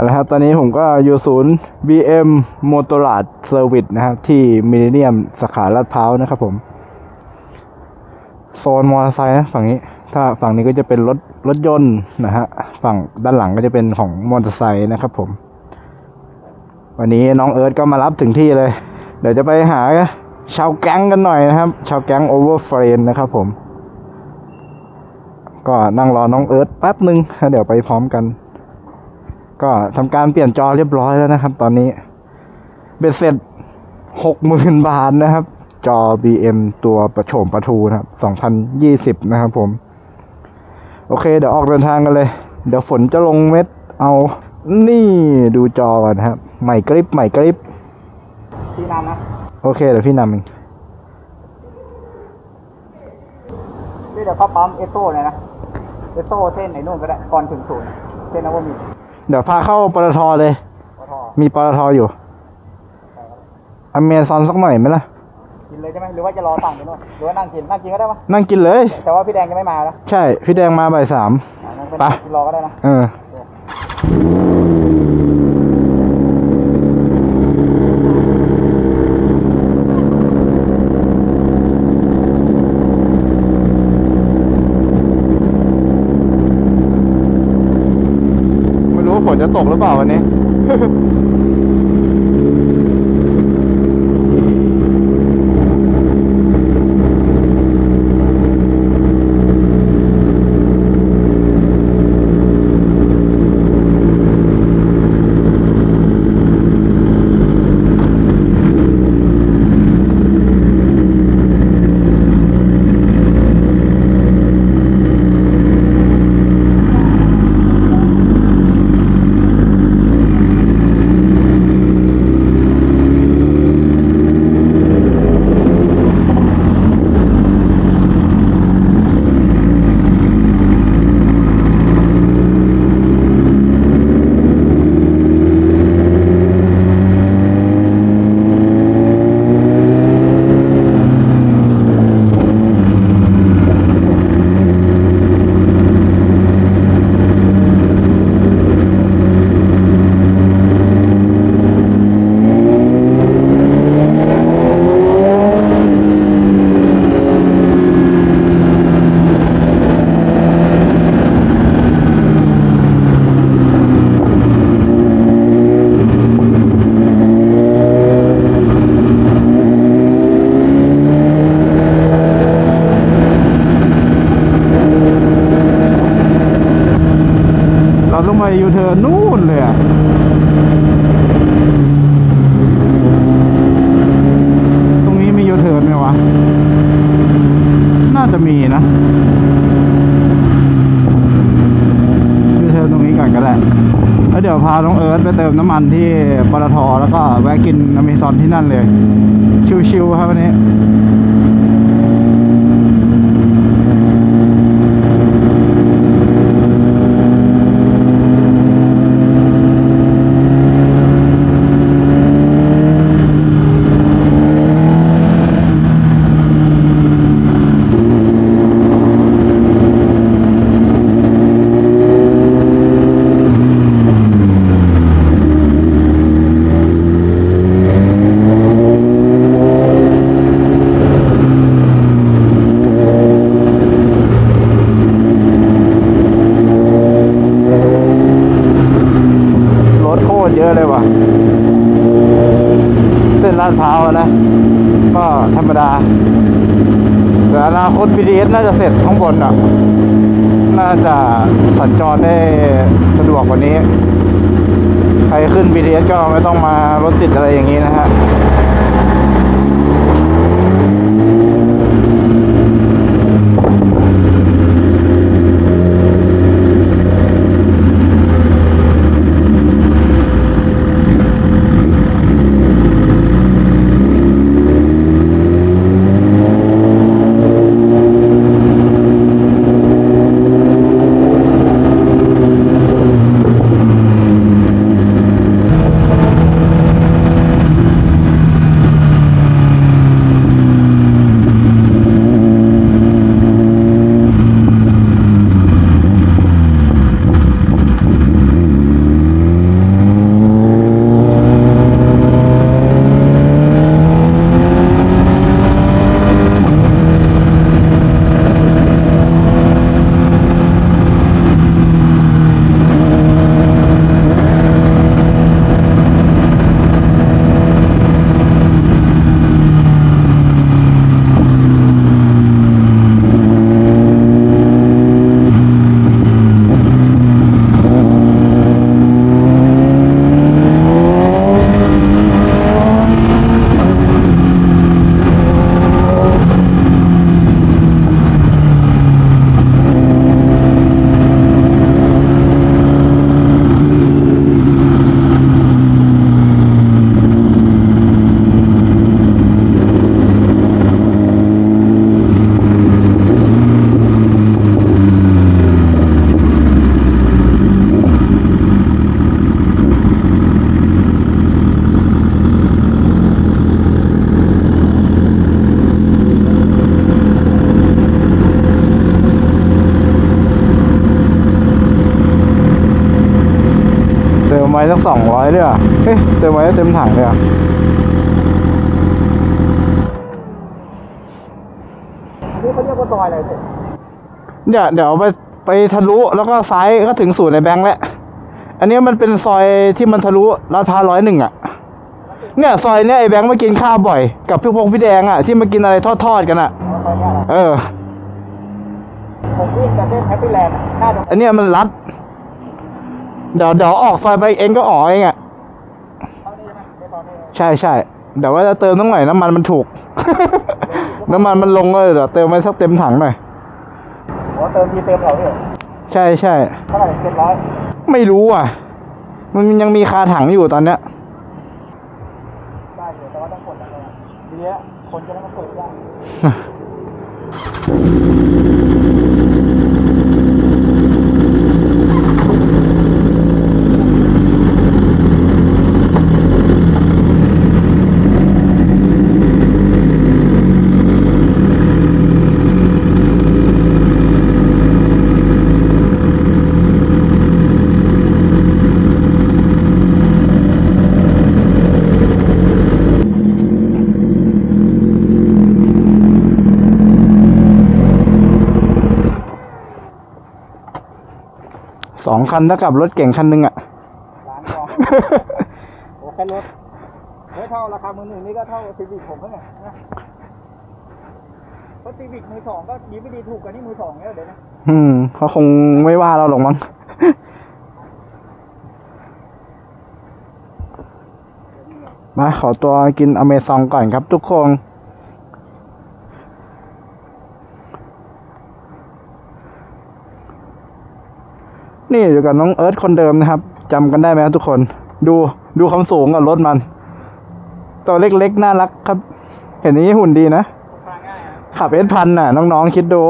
เอาละครับ ตอนนี้ผมก็อยู่ศูนย์ BM m o t o r a d Service นะครับ ที่มิลเลนเนียมสาขาลาดพร้าวนะครับผม โซนมอเตอร์ไซค์นะฝั่งนี้ ถ้าฝั่งนี้ก็จะเป็นรถรถยนต์นะฮะ ฝั่งด้านหลังก็จะเป็นของมอเตอร์ไซค์นะครับผม วันนี้น้องเอิร์ธก็มารับถึงที่เลย เดี๋ยวจะไปหาชาวแก๊งกันหน่อยนะครับ ชาวแก๊งโอเวอร์เฟรนนะครับผม ก็นั่งรอน้องเอิร์ธแป๊บหนึ่งเดี๋ยวไปพร้อมกัน ก็ทำการเปลี่ยนจอเรียบร้อยแล้วนะครับ ตอนนี้เบ็ดเสร็จหกหมื่นบาทนะครับ จอ BM ตัวประโฉมประทูนะครับสองพันยี่สิบนะครับผม โอเค เดี๋ยวออกเดินทางกันเลย เดี๋ยวฝนจะลงเม็ดเอานี่ดูจอก่อนนะครับ ใหม่กริปใหม่กริปที่นำนะ โอเค เดี๋ยวพี่นำเองนี่เดี๋ยวเข้าปั๊มเอสโซ่เลยนะ เอสโซ่เส้นไหนนู่นก็ได้ ก่อนถึงศูนย์เส้นนวมินทร์ เดี๋ยวพาเข้าปตทเลย ปทมีปตทอยู่อเมซอนสักหน่อยไหมล่ะ กินเลยใช่ไหมหรือว่าจะรอสั่งไปนู่นหรือว่านั่งกินนั่งกินก็ได้ปะนั่งกินเลย แต่ว่าพี่แดงยังไม่มาแล้วใช่ พี่แดงมาบ่ายสามอะงั้นก็ไปนั่งกินรอก็ได้นะเออ ไม่รู้ว่าฝนจะ ตกหรือเปล่าวันนี้ เราต้องไปยูเทิร์นนู่นเลยอะตรงนี้มียูเทิร์นไหมวะ น่าจะมีนะ ยูเทิร์นตรงนี้ก่อนก็ได้แล้วเดี๋ยวพาน้องเอิร์ธไปเติ มน้ำมันที่ปตทแล้วก็แวะกินอเมซอนที่นั่นเลย ชิวๆครับวันนี้ รถโคตรเยอะเลยว่ะ เส้นลาดพร้าวอะนะ ก็ธรรมดาแต่อนาคต BTS น่าจะเสร็จข้างบนอะ น่าจะสัญจรได้สะดวกกว่านี้ ใครขึ้น BTS ก็ไม่ต้องมารถติดอะไรอย่างนี้นะฮะ เฮ้ยเติมไว้เต็มถังเลยอะอันนี้เขาเรียกว่าซอยอะไรพี่เดี๋ยวเดี๋ยวไปไปทะลุแล้วก็ซ้ายก็ถึงศูนย์ในแบงค์แล้ว อันนี้มันเป็นซอยที่มันทะลุลาดพร้าวร้อยหนึ่งอะ เนี่ยซอยเนี้ยไอ้แบงค์มากินข้าวบ่อย กับพี่พงพี่แดงอะที่มากินอะไรทอดๆกันอะเอาซอยเนี้ยเหรอเออ ผมวิ่งจากเส้นแฮปปี้แลนด์น่าจะอันเนี้ยมันรัด เดี๋ยวเดี๋ยวออกซอยไปเองก็อ๋อเองอะ เท่านี้ใช่ไหม ในตอนนี้ใช่ใช่เดี๋ยวว่าจะเติมตั้งหน่อยน้ำมันมันถูก น้ำมันมันลงเลยเดี๋ยวเติมไว้สักเต็มถังหน่อยหัวเติมทีเต็มเหรอพี่ใช่ใช่เท่าไหร่เจ็ดร้อยไม่รู้อะ มันยังมีคาถังอยู่ตอนเนี้ยได้อยู่แต่ว่าต้องกดอะไรอะดีอะคนจะได้มาเปิดได้ องคันเท่ากับรถเก่งคันหนึงอะร้านกองโอ้แค่รถเฮ้ยเท่าราคามือหนึ่งนี่ก็เท่าซีวิกผมแล้วไงนะเพราะซีวิกมือสองก็ดีไม่ดีถูกกว่านี่มือสองเนี่ยเดี๋ยวนะอืมเขาคงไม่ว่าเราหรอกมั้ง มาขอตัวกินอเมซองก่อนครับทุกคน นี่อยู่กับน้องเอิร์ธคนเดิมนะครับจำกันได้ไหมครับทุกคน ดูดูความสูงกับรถมัน ตัวเล็กๆน่ารักครับ เห็นอย่างนี้หุ่นดีนะทางง่ายนะขับเอสพันน่ะ น้องๆคิดดู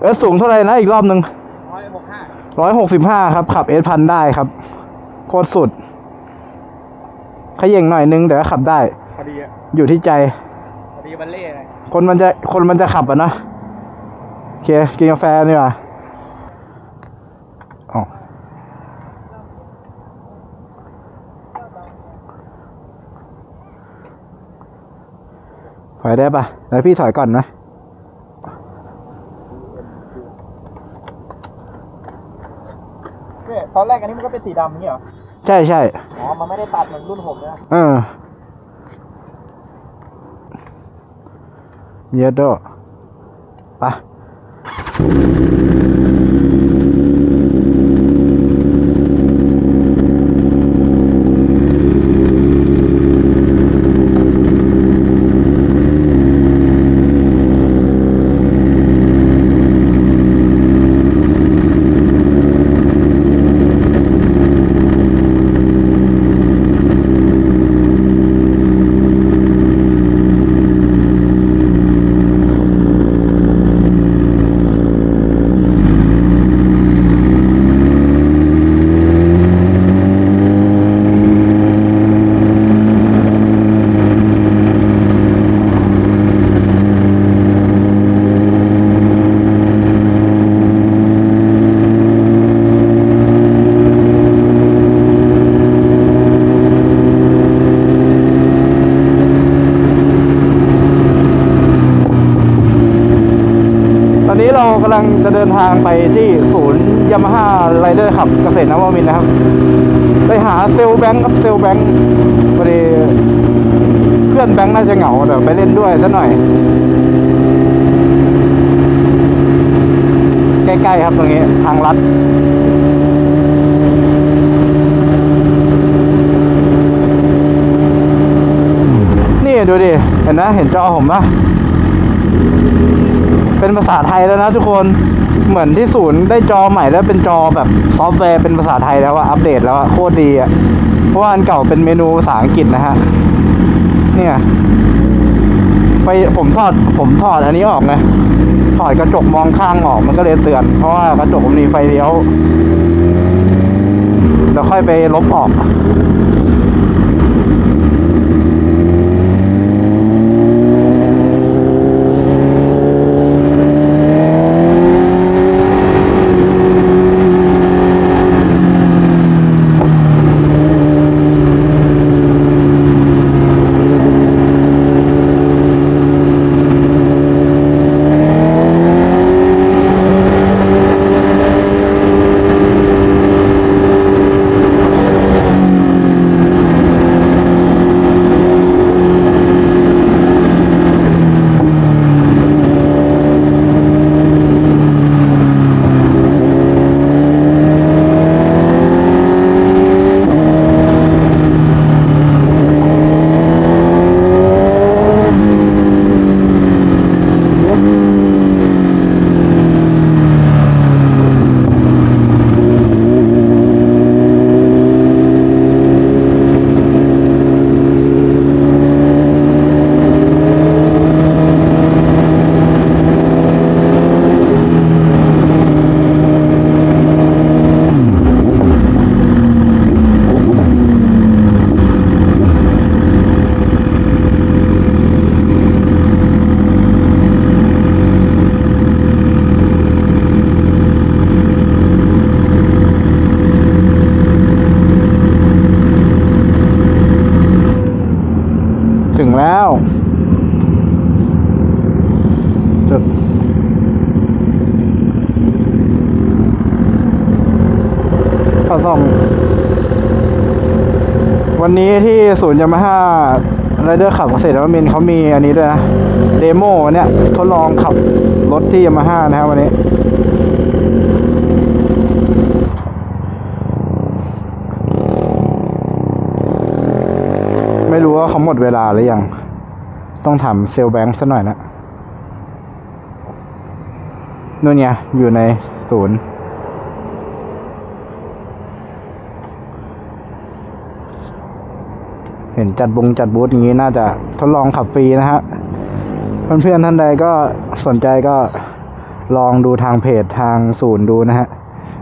เอิร์ธสูงเท่าไหร่นะอีกรอบหนึ่งร้อยหกห้าร้อยหกสิบห้าครับ ขับเอสพันได้ครับ โคตรสุดขย่งหน่อยนึงเดี๋ยวก็ขับได้พอดีอะอยู่ที่ใจพอดีบัลเล่เลยคนมันจะคนมันจะขับอะนะโอเคกินกาแฟนี่ว่ะ อยได้ปะแล้วพี่ถอยก่อนนะเนี่ยตอนแรกอันนี้มันก็เป็นสีดำอย่างนี้เหรอ ใช่ใช่อ๋อ มันไม่ได้ตัดเหมือนรุ่นผมนะเออเยอะโดไปะ ทางไปที่ศูนย์ยามาฮ่าไรเดอร์ขับเกษตรนวมินนะครับ ไปหาเซลแบงค์ครับเซลลแบงค์พอดีเพื่อนแบงค์น่าจะเหงาเดี๋ยวไปเล่นด้วยซะหน่อย ใกล้ๆครับตรงนี้ทางลัดนี่ดูดิ เห็นนะ เห็นจอผมปะเป็นภาษาไทยแล้วนะทุกคน เหมือนที่ศูนย์ได้จอใหม่แล้วเป็นจอแบบซอฟต์แวร์เป็นภาษาไทยแล้วอะอัปเดตแล้วอะโคตรดีอะเพราะว่าอันเก่าเป็นเมนูภาษาอังกฤษนะฮะ เนี่ย ไปผมถอดผมถอดอันนี้ออกไงถอดกระจกมองข้างออกมันก็เลยเตือน เพราะว่ากระจกมันมีไฟเลี้ยวเดี๋ยวค่อยไปลบออก ศูนย์ยามาฮ่าไรเดอร์ขับเกษตรนวมินเขามีอันนี้ด้วยนะเดโมเนี่ยทดลองขับรถที่ยามาฮ่านะครับวันนี้ ไม่รู้ว่าเขาหมดเวลาหรือยัง ต้องถามเซลลแบงค์ซะหน่อยนะนู่นไงอยู่ในศูนย์ เห็นจัดบงจัดบูธอย่างนี้น่าจะทดลองขับฟรีนะฮะเพื่อนๆท่านใดก็สนใจก็ลองดูทางเพจทางศูนย์ดูนะฮะ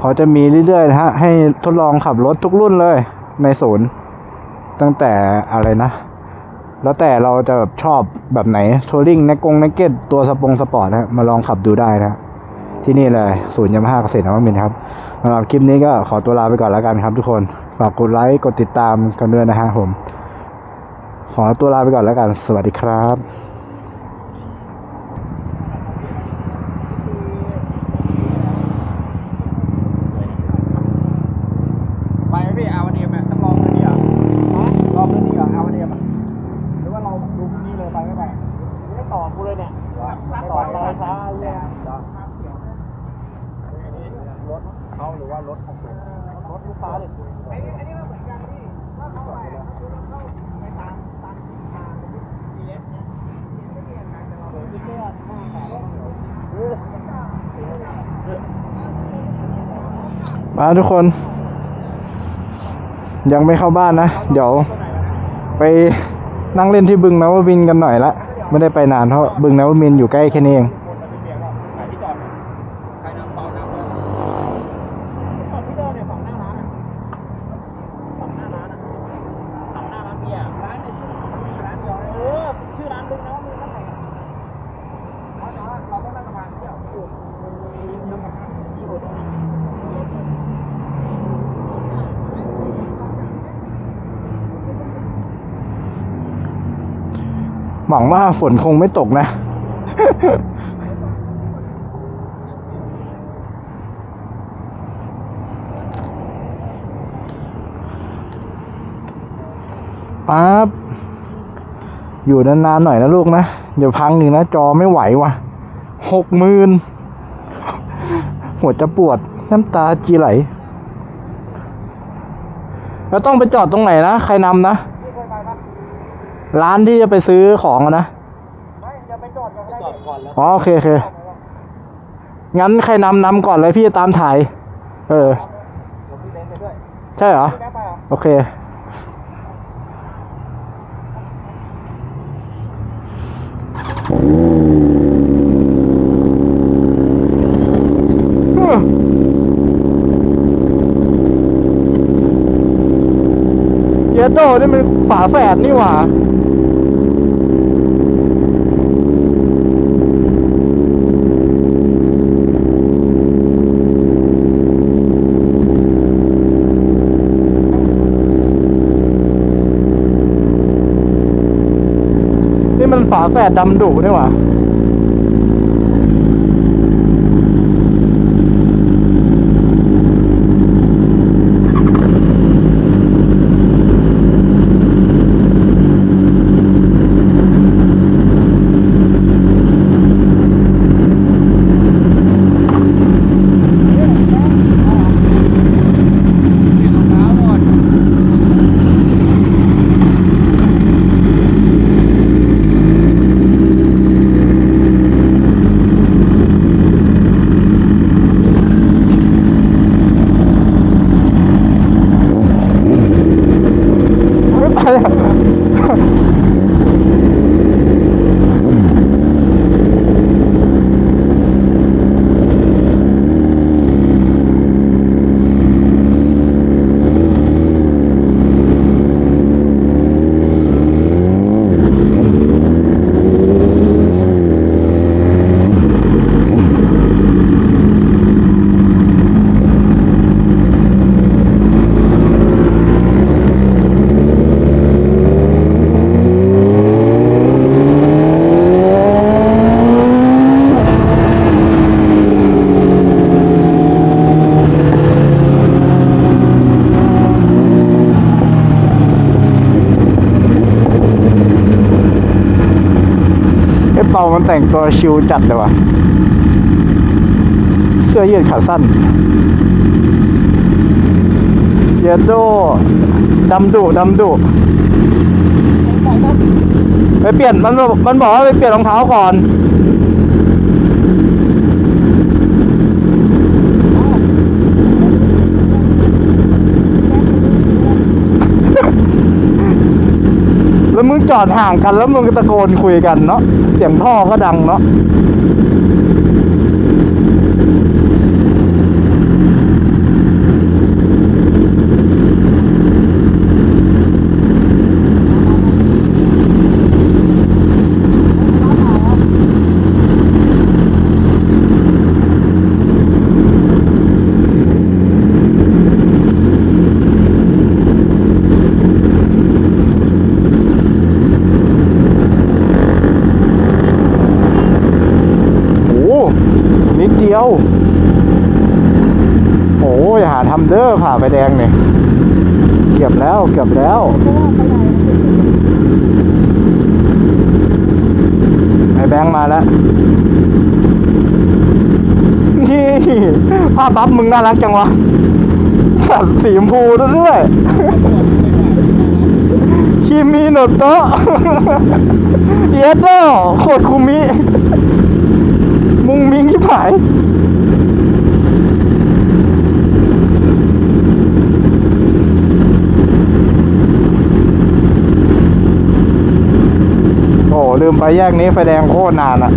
เขาจะมีเรื่อยๆนะฮะให้ทดลองขับรถทุกรุ่นเลยในศูนย์ ตั้งแต่อะไรนะ แล้วแต่เราจะแบบชอบแบบไหนทัวริงในกงในเกตตัวสปงสปอร์ตนะฮะมาลองขับดูได้นะที่นี่เลยศูนย์ยามาฮ่าเกษตรนวมินทร์ครับสำหรับคลิปนี้ก็ขอตัวลาไปก่อนแล้วกันครับทุกคน ฝากกดไลค์กดติดตามกันด้วยนะฮะผม ขอตัวลาไปก่อนแล้วกัน สวัสดีครับ ไปไหมพี่เอาวันเดียมไหมต้องลองวันนี้เหรอลองวันนี้เหรอเอาวันเดียมอะหรือว่าเราดูพรุ่งนี้เลยไปไม่ไปไม่ต่อกูเลยเนี่ยต่อเลยช้าเลยรถเขาหรือว่ารถของรถลูกค้าเลยอันนี้อันนี้มันเหมือนกันพี่ถ้าเขาไปเข้าไปตามตามทางดีเอสเนี่ยไม่เปลี่ยนกันแต่เราที่เสื้อหน้าขาว มาทุกคน ยังไม่เข้าบ้านนะ เดี๋ยวไปนั่งเล่นที่บึงนวมินกันหน่อยละ ไม่ได้ไปนานเพราะบึงนวมินอยู่ใกล้แค่นี้เอง คนมันไม่เบียร์ก็ขายที่จอดใครนำเปล่านำเลยจอดที่เดิมเนี่ยฝั่งหน้าร้านอะฝั่งหน้าร้านอะฝั่งหน้าร้านเบียร์ร้านในชื่อมีร้านเดียวเออชื่อร้านบึงนะว่ามึงนั่งไหนเพราะว่าเราต้องนั่งสะพานเที่ยวถูกมีเยอะมากมีหมดเลย ห วังว่าฝนคงไม่ตกนะ ปั๊บ อยู่นานๆหน่อยนะลูกนะ เดี๋ยวพังหนึ่งนะ จอไม่ไหวว่ะหกหมื่นหัวจะปวดน้ำตาจีไหล แล้วต้องไปจอดตรงไหนนะ ใครนำนะ ร้านที่จะไปซื้อของอะนะไม่อย่าไปจอดกันจอดก่อนแล้วอ๋อโอเคโอเคงั้นใครนำนำก่อนเลยพี่จะตามถ่าย เออ เดี๋ยวพี่เบนไปด้วยใช่เหรอ พี่แม่ไปเหรอโอเค เยโดนี่มันฝาแฝดนี่หว่า แฝดดำดุนี่หว่า มันแต่งตัวชิวจัดเลยว่ะ เสื้อยืดขาสั้น เยดโดดำดุดำดุไปเปลี่ยนมันบอกมันบอกว่าไปเปลี่ยนรองเท้าก่อน แล้วมึง จอดห่างกันแล้วมึงก็ตะโกนคุยกันเนาะเสียงท่อก็ดังเนาะ โอ้นิดเดียว โอ้ยหาทำเด้อผ่าไฟ แดงเนี่ยเกือบแล้วเกือบแล้วไอ้แบงค์มาแล้วนี่ภาพบัฟมึงน่ารักจังวะสัตว์สีชมพูด้วยคิมิโนโตะเยสโดโคตรคุมิ มุงมิงที่ผาย ลืมไปแยกนี้ไฟแดงโคตรนานอะ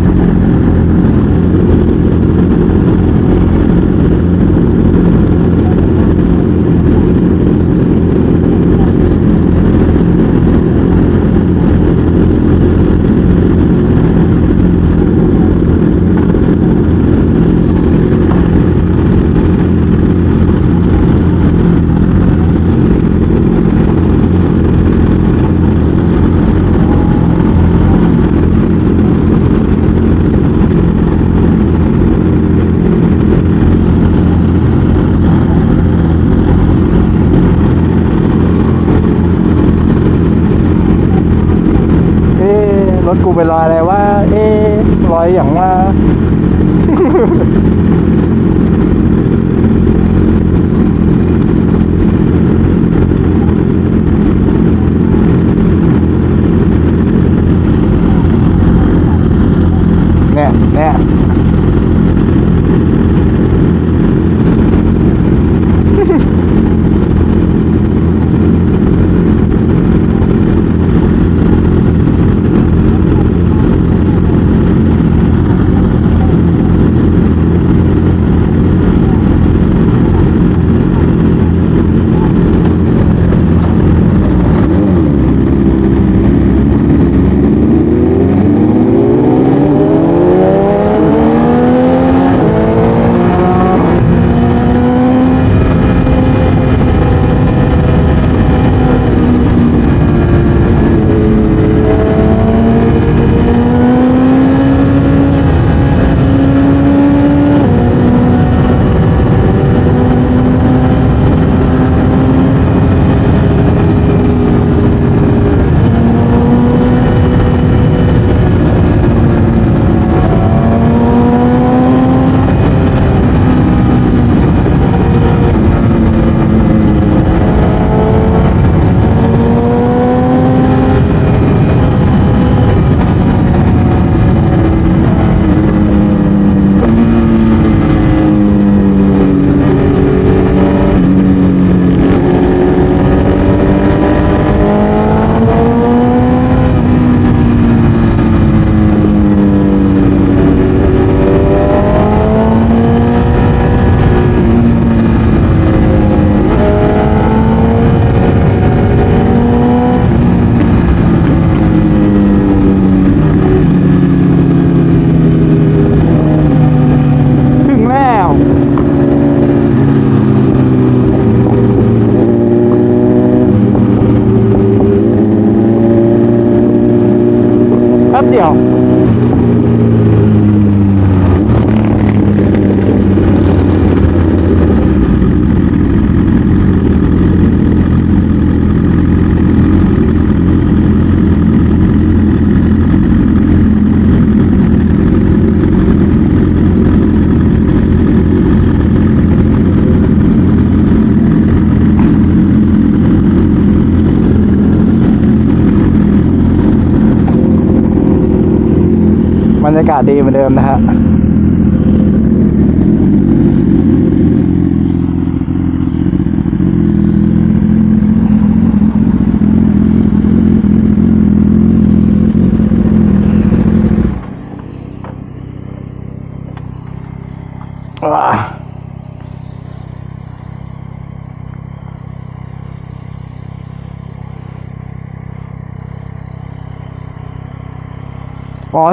ากาศดีเหมือนเดิมนะฮะ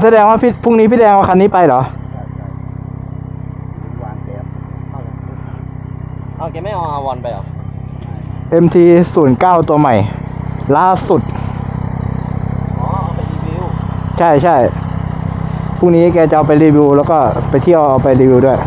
แสดงว่าพี่พรุ่งนี้พี่แดงเอาคันนี้ไปเหรอ วางแก๊สเอาแกไม่เอาอาวอนไปเหรอ MT 0 9ตัวใหม่ ล่าสุด อ๋อเอาไปรีวิวใช่ใช่พรุ่งนี้แกจะเอาไปรีวิว แล้วก็ไปเที่ยวเอาไปรีวิวด้วย